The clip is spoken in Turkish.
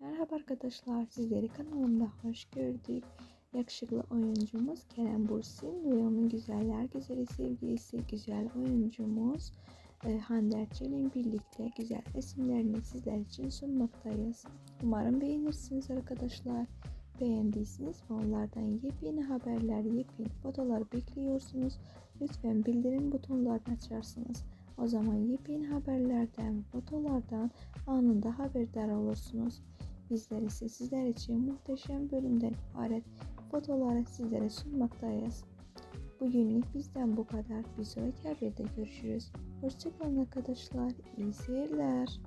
Merhaba arkadaşlar, sizleri kanalımda hoş gördük. Yakışıklı oyuncumuz Kerem Bursin onun güzeller güzeli sevgilisi güzel oyuncumuz e, Hande Erçel'in birlikte güzel resimlerini sizler için sunmaktayız. Umarım beğenirsiniz arkadaşlar. Beğendiyseniz ve onlardan yepyeni haberler, yepyeni fotolar bekliyorsunuz. Lütfen bildirim butonlarını açarsınız. O zaman yepyeni haberlerden, fotolardan anında haberdar olursunuz. Bizler ise sizler için muhteşem bölümden ibaret fotoğrafları sizlere sunmaktayız. Bugünlük bizden bu kadar. Bir sonraki haberde görüşürüz. Hoşçakalın arkadaşlar. İyi seyirler.